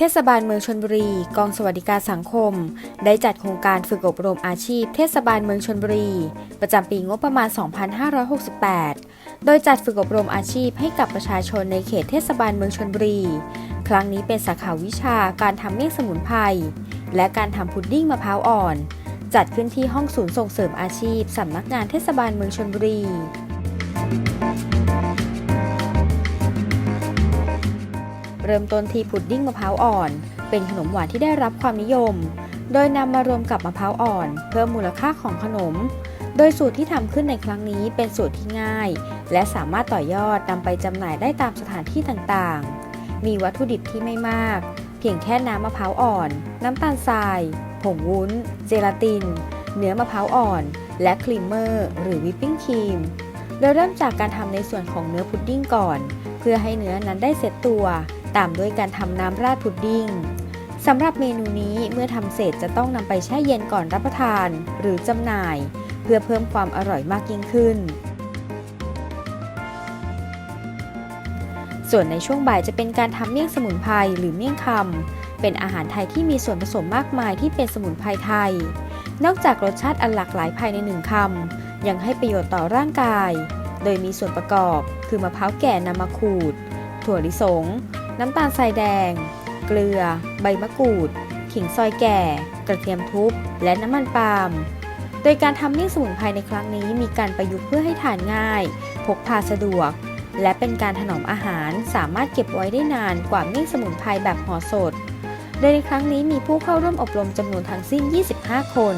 เทศบาลเมืองชนบุรี กองสวัสดิการสังคม ได้จัดโครงการฝึกอบรมอาชีพ เทศบาลเมืองชนบุรี ประจำปีงบประมาณ 2568 โดยจัดฝึกอบรมอาชีพให้กับประชาชนในเขตเทศบาลเมืองชนบุรี ครั้งนี้เป็นสาขาวิชาการทำเมี่ยงสมุนไพรและการทำพุดดิ้งมะพร้าวอ่อน จัดขึ้นที่ห้องศูนย์ส่งเสริมอาชีพสำนักงานเทศบาลเมืองชนบุรีเริ่มต้นที่พุดดิ้งมะพร้าวอ่อน เป็นขนมหวานที่ได้รับความนิยม โดยนำมารวมกับมะพร้าวอ่อน เพิ่มมูลค่าของขนม โดยสูตรที่ทำขึ้นในครั้งนี้เป็นสูตรที่ง่าย และสามารถต่อยอดนำไปจำหน่ายได้ตามสถานที่ต่างๆ มีวัตถุดิบที่ไม่มาก เพียงแค่น้ำมะพร้าวอ่อน น้ำตาลทราย ผงวุ้น เจลาติน เนื้อมะพร้าวอ่อน และครีมเมอร์ หรือวิปปิ้งครีมโดยเริ่มจากการทำในส่วนของเนื้อพุดดิ้งก่อน เพื่อให้เนื้อนั้นได้เสร็จตัว ตามด้วยการทำน้ำราดพุดดิ้งสำหรับเมนูนี้เมื่อทำเสร็จจะต้องนำไปแช่เย็นก่อนรับประทาน หรือจำหน่าย เพื่อเพิ่มความอร่อยมากยิ่งขึ้น ส่วนในช่วงบ่ายจะเป็นการทำเมี่ยงสมุนไพรหรือเมี่ยงคำเป็นอาหารไทยที่มีส่วนผสมมากมายที่เป็นสมุนไพรไทย นอกจากรสชาติอันหลากหลายภายในหนึ่งคำยังให้ประโยชน์ต่อร่างกาย โดยมีส่วนประกอบ คือมะพร้าวแก่นำมาขูด ถั่วลิสง น้ำตาลทรายแดง เกลือ ใบมะกรูด ขิงซอยแก่ กระเทียมทุบและน้ำมันปาล์มโดยการทำเมี่ยงสมุนไพรในครั้งนี้มีการประยุกต์เพื่อให้ทานง่าย พกพาสะดวก และเป็นการถนอมอาหารสามารถเก็บไว้ได้นานกว่ามี่งสมุนไพรแบบห่อสด โดยในครั้งนี้มีผู้เข้าร่วมอบรมจำนวนทั้งสิ้น 25 คน